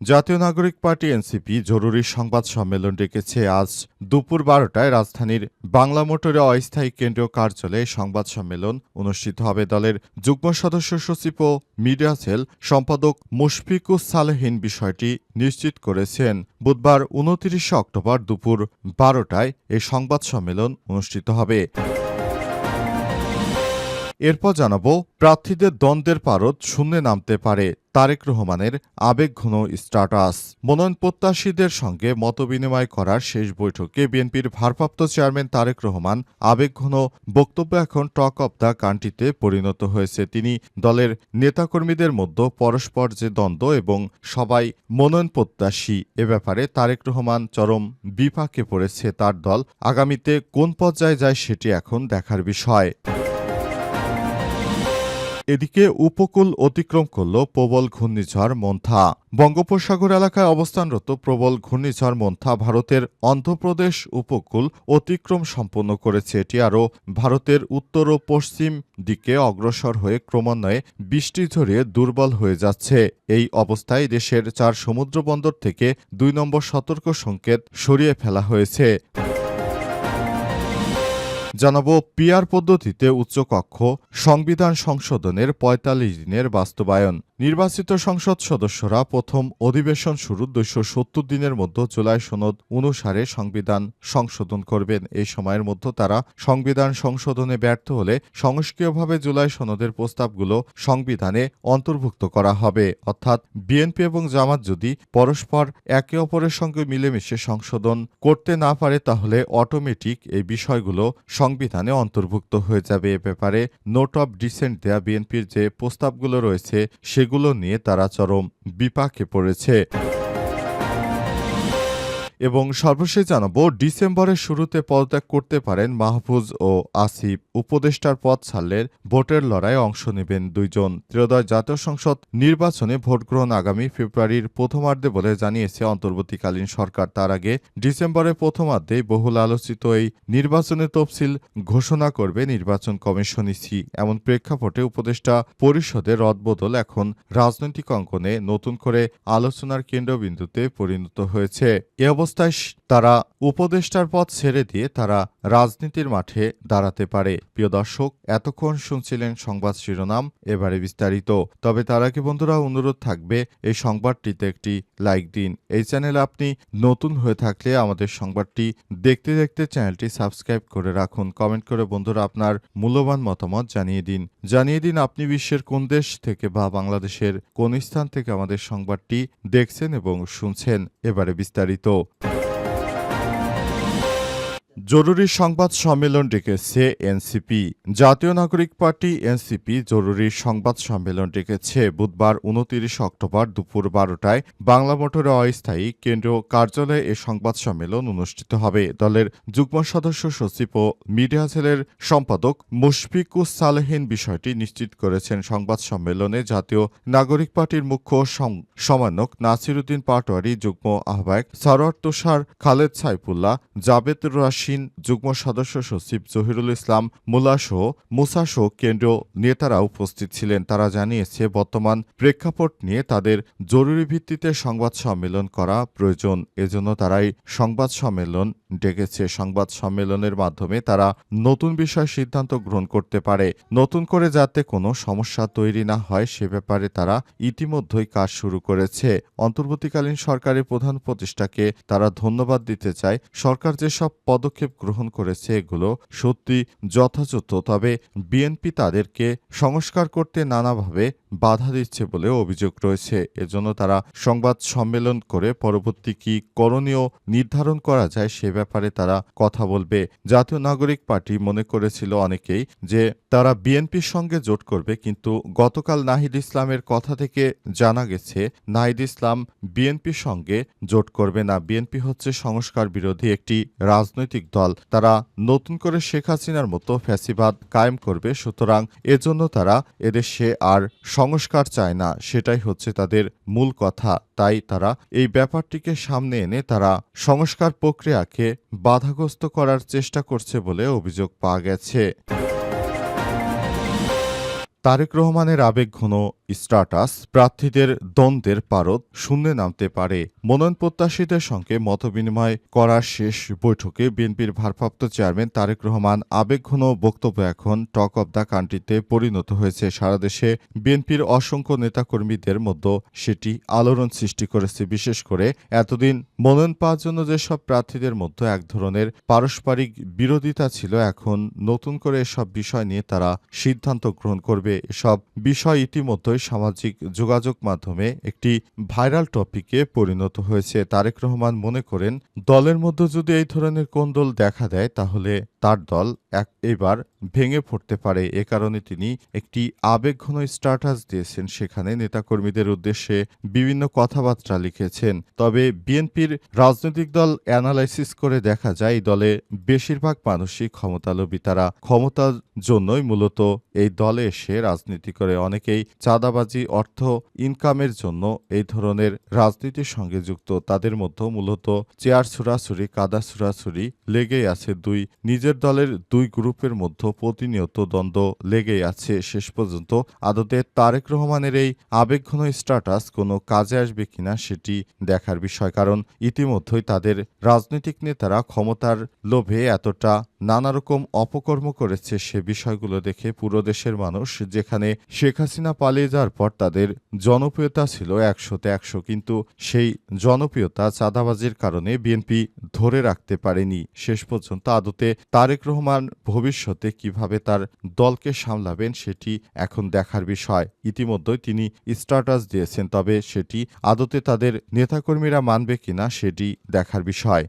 জাতীয় নাগরিক party NCP জরুরি সংবাদ সম্মেলন ডেকেছে আজ দুপুর বারোটায় রাজধানীর বাংলা মোটরে অস্থায়ী কেন্দ্রীয় কার্যালয়ে সংবাদ সম্মেলন অনুষ্ঠিত হবে। দলের যুগ্ম সদস্য সচিব ও মিডিয়া সেল সম্পাদক মুশফিকুস সালেহীন বিষয়টি নিশ্চিত করেছেন। বুধবার উনত্রিশে অক্টোবর দুপুর বারোটায় এই সংবাদ সম্মেলন অনুষ্ঠিত হবে। এরপর জানাব, প্রার্থীদের দ্বন্দ্বের পারদ শূন্যে নামতে পারে তারেক রহমানের আবেগঘন স্ট্যাটাস। মনোনয়ন প্রত্যাশীদের সঙ্গে মতবিনিময় করার শেষ বৈঠকে বিএনপির ভারপ্রাপ্ত চেয়ারম্যান তারেক রহমান আবেগঘন বক্তব্য এখন টক অব দ্য কান্ট্রিতে পরিণত হয়েছে। তিনি দলের নেতাকর্মীদের মধ্যে পরস্পর যে দ্বন্দ্ব এবং সবাই মনোনয়ন প্রত্যাশী, এ ব্যাপারে তারেক রহমান চরম বিপাকে পড়েছে তার দল। আগামীতে কোন পর্যায়ে যায় সেটি এখন দেখার বিষয়। এদিকে উপকূল অতিক্রম করল প্রবল ঘূর্ণিঝড় মন্থা। বঙ্গোপসাগর এলাকায় অবস্থানরত প্রবল ঘূর্ণিঝড় মন্থা ভারতের অন্ধ্রপ্রদেশ উপকূল অতিক্রম সম্পন্ন করেছে। এটি আরও ভারতের উত্তর ও পশ্চিম দিকে অগ্রসর হয়ে ক্রমান্বয়ে বৃষ্টি ঝরিয়ে দুর্বল হয়ে যাচ্ছে। এই অবস্থায় দেশের চার সমুদ্র বন্দর থেকে দুই নম্বর সতর্ক সংকেত সরিয়ে ফেলা হয়েছে। জানাব পিয়ার পদ্ধতিতে উচ্চকক্ষ সংবিধান সংশোধনের ৪৫ দিনের বাস্তবায়ন। নির্বাচিত সংসদ সদস্যরা প্রথম অধিবেশন শুরু দুইশো সত্তর দিনের মধ্যে জুলাই সনদ অনুসারে সংবিধান সংশোধন করবেন। এই সময়ের মধ্যে তারা সংবিধান সংশোধনে ব্যর্থ হলে সংস্কীয়ভাবে জুলাই সনদের প্রস্তাবগুলো সংবিধানে অন্তর্ভুক্ত করা হবে। অর্থাৎ বিএনপি এবং জামাত যদি পরস্পর একে অপরের সঙ্গে মিলেমিশে সংশোধন করতে না পারে, তাহলে অটোমেটিক এই বিষয়গুলো সংবিধানে অন্তর্ভুক্ত হয়ে যাবে। এ ব্যাপারে নোট অব ডিসেন্ট দেয়া বিএনপির যে প্রস্তাবগুলো রয়েছে, সেগুলো নিয়ে তারা চরম বিপাকে পড়েছে। এবং সর্বশেষ জানাব, ডিসেম্বরের শুরুতে পদত্যাগ করতে পারেন মাহফুজ ও আসিফ। উপদেষ্টার পদ ছাড়লেন ভোটের লড়াইয়ে অংশ নেবেন দুইজন। ত্রয়োদশ জাতীয় সংসদ নির্বাচনে ভোট গ্রহণ আগামী ফেব্রুয়ারির প্রথমার্ধে বলে জানিয়েছে অন্তর্বর্তীকালীন সরকার। তার আগে ডিসেম্বরের প্রথমার্ধে বহুল আলোচিত এই নির্বাচনের তফসিল ঘোষণা করবে নির্বাচন কমিশন ইসি। এমন প্রেক্ষাপটে উপদেষ্টা পরিষদের রদবদল এখন রাজনৈতিক অঙ্গনে নতুন করে আলোচনার কেন্দ্রবিন্দুতে পরিণত হয়েছে। এ অবস্থায় তারা উপদেষ্টার পদ ছেড়ে দিয়ে তারা রাজনীতির মাঠে দাঁড়াতে পারে। প্রিয় দর্শক, এতক্ষণ শুনছিলেন সংবাদ শিরোনাম, এবারে বিস্তারিত। তবে তার আগে বন্ধুরা, অনুরোধ থাকবে, এই সংবাদটিতে একটি লাইক দিন। এই চ্যানেল আপনি নতুন হয়ে থাকলে আমাদের সংবাদটি দেখতে দেখতে চ্যানেলটি সাবস্ক্রাইব করে রাখুন। কমেন্ট করে বন্ধুরা আপনার মূল্যবান মতামত জানিয়ে দিন। জানিয়ে দিন আপনি বিশ্বের কোন দেশ থেকে বা বাংলাদেশের কোন স্থান থেকে আমাদের সংবাদটি দেখছেন এবং শুনছেন। এবারে বিস্তারিত। জরুরি সংবাদ সম্মেলন ডেকেছে এনসিপি। জাতীয় নাগরিক পার্টি এনসিপি জরুরি সংবাদ সম্মেলন ডেকেছে বুধবার উনতিরিশ অক্টোবর দুপুর বারোটায়। বাংলা মোটরে অস্থায়ী কেন্দ্রীয় কার্যালয়ে এ সংবাদ সম্মেলন অনুষ্ঠিত হবে। দলের যুগ্ম সদস্য সচিব ও মিডিয়া সেলের সম্পাদক মুশফিকুস সালেহীন বিষয়টি নিশ্চিত করেছেন। সংবাদ সম্মেলনে জাতীয় নাগরিক পার্টির মুখ্য সমন্বয়ক নাসিরুদ্দিন পাটোয়ারি, যুগ্ম আহ্বায়ক সরোয়ার তুষার, খালেদ সাইফুল্লাহ জাবেদুর রাশিন যুগ্ম সদস্য সচিব জহিরুল ইসলাম মুলাসহ মুসাসহ কেন্দ্রীয় নেতারা উপস্থিত ছিলেন। তারা জানিয়েছে, বর্তমান প্রেক্ষাপট নিয়ে তাদের জরুরি ভিত্তিতে সংবাদ সম্মেলন করা প্রয়োজন। এজন্য তারাই সংবাদ সম্মেলন ডেকেছে সংবাদ সম্মেলনের মাধ্যমে তারা নতুন বিষয় সিদ্ধান্ত গ্রহণ করতে পারে। নতুন করে যাতে কোনো সমস্যা তৈরি না হয়, সে ব্যাপারে তারা ইতিমধ্যেই কাজ শুরু করেছে। অন্তর্বর্তীকালীন সরকারের প্রধান প্রতিষ্ঠাকে তারা ধন্যবাদ দিতে চায়। সরকার যেসব পদক্ষেপ গ্রহণ করেছে, এগুলো সত্যি যথাযথ, তবে বিএনপি তাদেরকে সংস্কার করতে নানাভাবে বাধা দিচ্ছে বলে অভিযোগ রয়েছে। এজন্য তারা সংবাদ সম্মেলন করে পরবর্তী কি করণীয় নির্ধারণ করা যায়, সে ব্যাপারে তারা কথা বলবে। জাতীয় নাগরিক পার্টি মনে করেছিল অনেকেই যে তারা বিএনপির সঙ্গে জোট করবে, কিন্তু গতকাল নাহিদ ইসলামের কথা থেকে জানা গেছে, নাহিদ ইসলাম বিএনপির সঙ্গে জোট করবে না। বিএনপি হচ্ছে সংস্কার বিরোধী একটি রাজনৈতিক দল। তারা নতুন করে শেখ হাসিনার মতো ফ্যাসিবাদ কায়েম করবে, সুতরাং এজন্য তারা এদেশে আর সংস্কার চায় না। সেটাই হচ্ছে তাদের মূল কথা। তাই তারা এই ব্যাপারটিকে সামনে এনে তারা সংস্কার প্রক্রিয়াকে বাধাগ্রস্ত করার চেষ্টা করছে বলে অভিযোগ পাওয়া গেছে। তারেক রহমানের আবেগঘন স্ট্যাটাস প্রার্থীদের দ্বন্দ্বের পারদ শূন্যে নামতে পারে। মনোনয়ন প্রত্যাশীদের সঙ্গে মতবিনিময় করার শেষ বৈঠকে বিএনপির ভারপ্রাপ্ত চেয়ারম্যান তারেক রহমান আবেগঘন বক্তব্য এখন টক অব দ্য কান্ট্রিতে পরিণত হয়েছে। সারা দেশে বিএনপির অসংখ্য নেতাকর্মীদের মধ্যে সেটি আলোড়ন সৃষ্টি করেছে। বিশেষ করে এতদিন মনোনয়ন পাওয়ার জন্য যেসব প্রার্থীদের মধ্যে এক ধরনের পারস্পরিক বিরোধিতা ছিল, এখন নতুন করে এসব বিষয় নিয়ে তারা সিদ্ধান্ত গ্রহণ করবে। এসব বিষয় ইতিমধ্যেই সামাজিক যোগাযোগ মাধ্যমে একটি ভাইরাল টপিকে পরিণত হয়েছে। তারেক রহমান মনে করেন, দলের মধ্যে যদি এই ধরনের কোন্দল দেখা দেয়, তাহলে তার দল এক এবার ভেঙে পড়তে পারে। এ কারণে তিনি একটি আবেগঘন স্ট্যাটাস দিয়েছেন। সেখানে নেতাকর্মীদের উদ্দেশ্যে বিভিন্ন কথাবার্তা লিখেছেন। তবে বিএনপির রাজনৈতিক দল অ্যানালাইসিস করে দেখা যায়, এই দলে বেশিরভাগ মানুষই ক্ষমতালোভী। তারা ক্ষমতার জন্যই মূলত এই দলে এসে রাজনীতি করে। অনেকেই চাঁদাবাজি, অর্থ, ইনকামের জন্য এই ধরনের রাজনীতির সঙ্গে যুক্ত। তাদের মধ্যে মূলত চেয়ার ছুড়াছুরি কাদা ছুড়াছুরি লেগেই আছে দুই নিজের দলের দুই গ্রুপের মধ্যে প্রতিনিয়ত দ্বন্দ্ব লেগেই আছে। শেষ পর্যন্ত আদতে তারেক রহমানের এই আবেগঘন স্ট্যাটাস কোনো কাজে আসবে কিনা সেটি দেখার বিষয়, কারণ ইতিমধ্যেই তাদের রাজনৈতিক নেতারা ক্ষমতার লোভে এতটা নানা রকম অপকর্ম করেছে সে বিষয়গুলো দেখে পুরো দেশের মানুষ, যেখানে শেখ হাসিনা পালিয়ে যাওয়ার পর তাদের জনপ্রিয়তা ছিল একশোতে একশো, কিন্তু সেই জনপ্রিয়তা চাঁদাবাজির কারণে বিএনপি ধরে রাখতে পারেনি। শেষ পর্যন্ত আদতে তারেক রহমান ভবিষ্যতে কীভাবে তার দলকে সামলাবেন সেটি এখন দেখার বিষয়। ইতিমধ্যেই তিনি স্ট্যাটাস দিয়েছেন, তবে সেটি আদতে তাদের নেতাকর্মীরা মানবে কিনা সেটি দেখার বিষয়।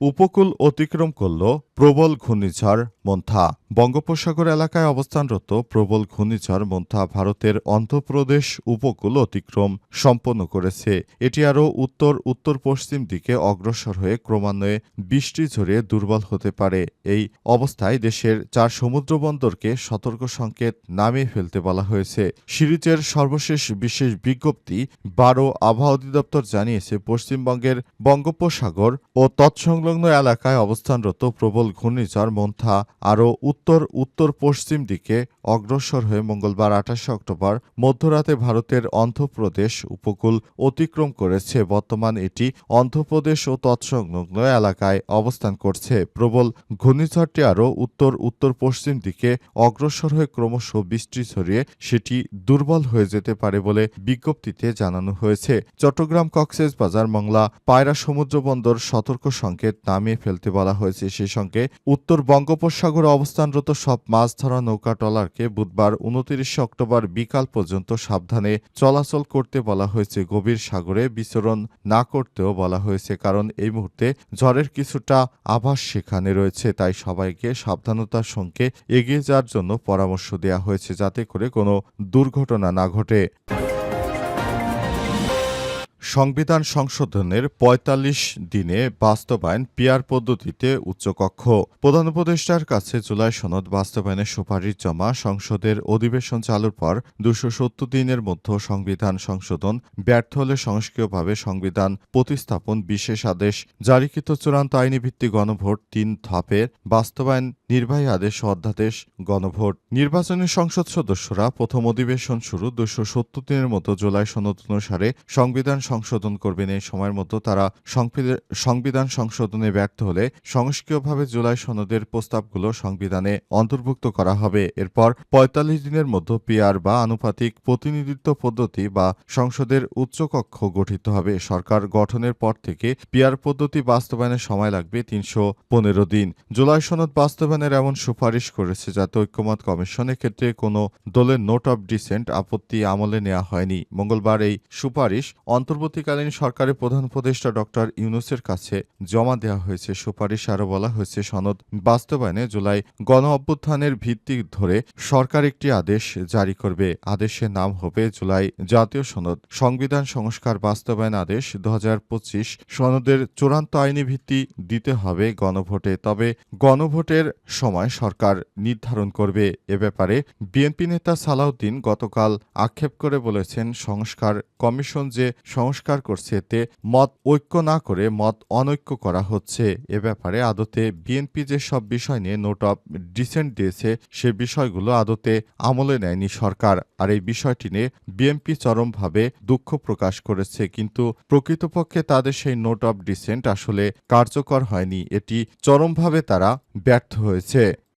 উপকূল অতিক্রম করল প্রবল ঘূর্ণিঝড় মন্থা। বঙ্গোপসাগর এলাকায় অবস্থানরত প্রবল ঘূর্ণিঝড় মন্থা ভারতের অন্ধ্রপ্রদেশ উপকূল অতিক্রম সম্পন্ন করেছে। এটি আরও উত্তর উত্তর পশ্চিম দিকে অগ্রসর হয়ে ক্রমান্বয়ে বৃষ্টি ঝরিয়ে দুর্বল হতে পারে। এই অবস্থায় দেশের চার সমুদ্র বন্দরকে সতর্ক সংকেত নামিয়ে ফেলতে বলা হয়েছে। সিরিজের সর্বশেষ বিশেষ বিজ্ঞপ্তি বারো আবহাওয়া অধিদপ্তর জানিয়েছে, পশ্চিমবঙ্গের বঙ্গোপসাগর ও তৎসংলগ্ন এলাকায় অবস্থানরত প্রবল ঘূর্ণিঝড় মন্থা আরও উত্তর উত্তর পশ্চিম দিকে অগ্রসর হয়ে মঙ্গলবার আঠাশে অক্টোবর মধ্যরাতে ভারতের অন্ধ্রপ্রদেশ উপকূল অতিক্রম করেছে। বর্তমান এটি অন্ধ্রপ্রদেশ ও তৎসংলগ্ন এলাকায় অবস্থান করছে। প্রবল ঘূর্ণিঝড়টি আরও উত্তর উত্তর পশ্চিম দিকে অগ্রসর হয়ে ক্রমশ বৃষ্টি ছড়িয়ে সেটি দুর্বল হয়ে যেতে পারে বলে বিজ্ঞপ্তিতে জানানো হয়েছে। চট্টগ্রাম কক্সেস বাজার মংলা পায়রা সমুদ্র বন্দর সতর্ক সংকেত নামিয়ে ফেলতে বলা হয়েছে। সেই সঙ্গে উত্তর বঙ্গোপসাগরে অবস্থানরত সব মাছ ধরা নৌকা ট্রলারকে বুধবার উনতিরিশে অক্টোবর বিকাল পর্যন্ত সাবধানে চলাচল করতে বলা হয়েছে। গভীর সাগরে বিচরণ না করতেও বলা হয়েছে, কারণ এই মুহূর্তে ঝড়ের কিছুটা আভাস সেখানে রয়েছে, তাই সবাইকে সাবধানতার সঙ্গে এগিয়ে যাওয়ার জন্য পরামর্শ দেওয়া হয়েছে, যাতে করে কোনো দুর্ঘটনা না ঘটে। সংবিধান সংশোধনের ৪৫ দিনে বাস্তবায়ন পিয়ার পদ্ধতিতে উচ্চকক্ষ। প্রধান উপদেষ্টার কাছে জুলাই সনদ বাস্তবায়নের সুপারিশ জমা সংসদের অধিবেশন চালুর পর দুশো সত্তর দিনের মধ্যে সংবিধান সংশোধন ব্যর্থ হলে সংস্কীয়ভাবে সংবিধান প্রতিস্থাপন বিশেষ আদেশ। জারিকৃত চূড়ান্ত আইনি ভিত্তিক গণভোট তিন ধাপের বাস্তবায়ন নির্বাহী আদেশ অধ্যাদেশ, গণভোট। নির্বাচনী সংসদ সদস্যরা প্রথম অধিবেশন শুরু দুশো সত্তর দিনের মতো জুলাই সনদ অনুসারে সংবিধান সংশোধন করবেন এই সময়ের মতো তারা সংবিধান সংশোধনে ব্যর্থ হলে সংস্কীয়ভাবে জুলাই সনদের প্রস্তাবগুলো সংবিধানে অন্তর্ভুক্ত করা হবে। এরপর পঁয়তাল্লিশ দিনের মধ্যে পিআর বা আনুপাতিক প্রতিনিধিত্ব পদ্ধতি বা সংসদের উচ্চকক্ষ গঠিত হবে। সরকার গঠনের পর থেকে পিআর পদ্ধতি বাস্তবায়নের সময় লাগবে তিনশো পনেরো দিন। জুলাই সনদ বাস্তবায়নের সংবিধানের এমন সুপারিশ করেছে যাতে ঐক্যমত কমিশনের ক্ষেত্রে কোনো দলের নোট অব ডিসেন্ট আপত্তি আমলে নেওয়া হয়নি। মঙ্গলবার এই সুপারিশ অন্তর্বর্তীকালীন সরকারের প্রধান উপদেষ্টা ডক্টর ইউনুসের কাছে জমা দেওয়া হয়েছে। সুপারিশ আরও বলা হয়েছে, সনদ বাস্তবায়নে জুলাই গণ অভ্যুত্থানের ভিত্তি ধরে সরকার একটি আদেশ জারি করবে। আদেশের নাম হবে জুলাই জাতীয় সনদ। সংবিধান সংস্কার বাস্তবায়ন আদেশ দু হাজার পঁচিশ সনদের চূড়ান্ত আইনি ভিত্তি দিতে হবে গণভোটে। তবে গণভোটের সময় সরকার নির্ধারণ করবে এ ব্যাপারে। বিএনপি নেতা সালাউদ্দিন গতকাল আক্ষেপ করে বলেছেন, সংস্কার কমিশন যে সংস্কার করছে এতে মত ঐক্য না করে মত অনৈক্য করা হচ্ছে। এ ব্যাপারে আদতে বিএনপি যে সব বিষয় নিয়ে নোট অফ ডিসেন্ট দিয়েছে, সে বিষয়গুলো আদতে আমলে নেয়নি সরকার। আর এই বিষয়টি নিয়ে বিএনপি চরমভাবে দুঃখ প্রকাশ করেছে, কিন্তু প্রকৃতপক্ষে তাদের সেই নোট অফ ডিসেন্ট আসলে কার্যকর হয়নি। এটি চরমভাবে তারা ব্যর্থ হয়েছে। છે.